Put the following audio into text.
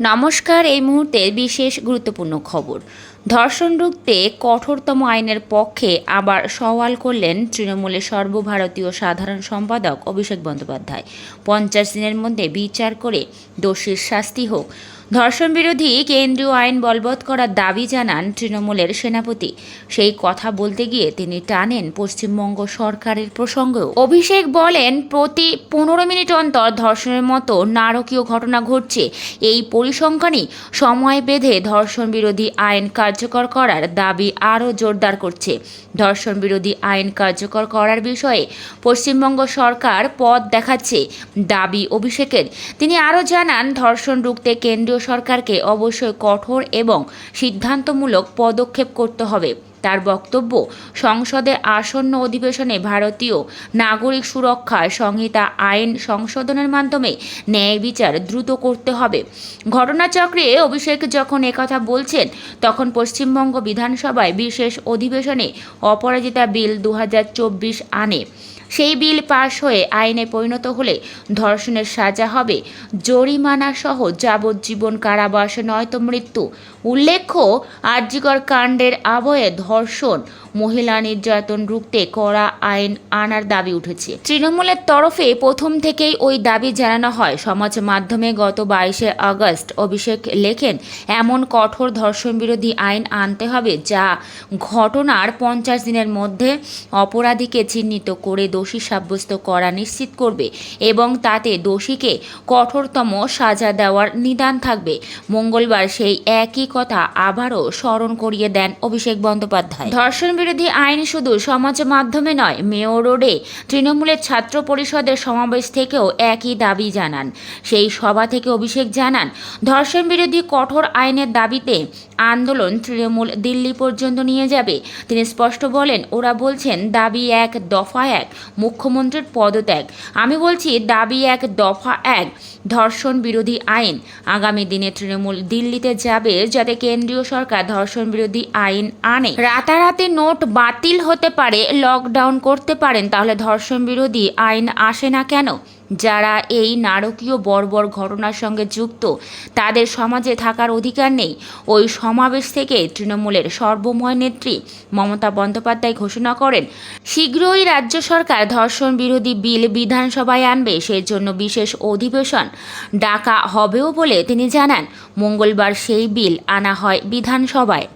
নমস্কার এই মুহূর্তে বিশেষ গুরুত্বপূর্ণ খবর। ধর্ষণ রুখতে কঠোরতম আইনের পক্ষে আবার সওয়াল করলেন তৃণমূলের সর্বভারতীয় সাধারণ সম্পাদক অভিষেক বন্দ্যোপাধ্যায়। পঞ্চাশ দিনের মধ্যে বিচার করে দোষীর শাস্তি হোক। ধর্ষণ বিরোধী কেন্দ্রীয় আইন বলবৎ করার দাবি জানান তৃণমূলের সেনাপতি। সেই কথা বলতে গিয়ে তিনি টানেন পশ্চিমবঙ্গ সরকারের প্রসঙ্গেও। অভিষেক বলেন, প্রতি পনেরো মিনিট অন্তর ধর্ষণের মতো নারকীয় ঘটনা ঘটছে। এই পরিসংখ্যানই সময় বেঁধে ধর্ষণ বিরোধী আইন কার্যকর করার দাবি আরও জোরদার করছে। ধর্ষণ বিরোধী আইন কার্যকর করার বিষয়ে পশ্চিমবঙ্গ সরকার পথ দেখাচ্ছে দাবি অভিষেকের। তিনি আরও জানান, ধর্ষণ রুখতে কেন্দ্রীয় সরকারকে অবশ্যই কঠোর এবং সিদ্ধান্তমূলক পদক্ষেপ করতে হবে। তার বক্তব্য, সংসদে আসন্ন অধিবেশনে ভারতীয় নাগরিক সুরক্ষা সংহিতা আইন সংশোধনের মাধ্যমে ন্যায় বিচার দ্রুত করতে হবে। ঘটনাচক্রে অভিষেক যখন একথা বলছেন, তখন পশ্চিমবঙ্গ বিধানসভায় বিশেষ অধিবেশনে অপরাজিতা বিল দু হাজার চব্বিশ আনে। সেই বিল পাশ হয়ে আইনে পরিণত হলে ধর্ষণের সাজা হবে। জরিমানা সহ যাবজ্জীবন কারাবাস নয়তো মৃত্যু। উল্লেখ্য আর্যিকর কাণ্ডের আবহে ধর্ষণ, মহিলা নির্যাতন রুখতে করা আইন আনার দাবি উঠেছে। তৃণমূলের তরফে প্রথম থেকেই ওই দাবি জানানো হয়। সমাজ মাধ্যমে গত বাইশে আগস্ট অভিষেক লেখেন, এমন কঠোর ধর্ষণ বিরোধী আইন আনতে হবে যা ঘটনার পঞ্চাশ দিনের মধ্যে অপরাধীকে চিহ্নিত করে দোষী সাব্যস্ত করা নিশ্চিত করবে এবং তাতে দোষীকে কঠোরতম সাজা দেওয়ার নিদান থাকবে। মঙ্গলবার সেই একই কথা আবারও স্মরণ করিয়ে দেন অভিষেক বন্দ্যোপাধ্যায়। ধর্ষণ বিরোধী আইন শুধু সমাজ মাধ্যমে নয়, মেয়র রোডে তৃণমূলের ছাত্র পরিষদের সমাবেশ থেকেও একই দাবি জানান। সেই সভা থেকে অভিষেক জানান ধর্ষণ বিরোধী কঠোর আইনের দাবিতে আন্দোলন তৃণমূল দিল্লি পর্যন্ত নিয়ে যাবে। তিনি স্পষ্ট বলেন, ওরা বলছেন, দাবি এক, দফা এক, মুখ্যমন্ত্রীর পদত্যাগ। আমি বলছি, দাবি এক, দফা এক, ধর্ষণ বিরোধী আইন। আগামী দিনে তৃণমূল দিল্লিতে যাবে যাতে কেন্দ্রীয় সরকার ধর্ষণ বিরোধী আইন আনে। রাতারাতি নোট বাতিল হতে পারে, লকডাউন করতে পারেন, তাহলে ধর্ষণ বিরোধী আইন আসে না কেন? যারা এই নারকীয় বর্বর ঘটনার সঙ্গে যুক্ত, তাদের সমাজে থাকার অধিকার নেই। ওই সমাবেশ থেকে তৃণমূলের সর্বময় নেত্রী মমতা বন্দ্যোপাধ্যায় ঘোষণা করেন, শীঘ্রই রাজ্য সরকার ধর্ষণ বিরোধী বিল বিধানসভায় আনবে। সেজন্য বিশেষ অধিবেশন ডাকা হবেও বলে তিনি জানান। মঙ্গলবার সেই বিল আনা হয় বিধানসভায়।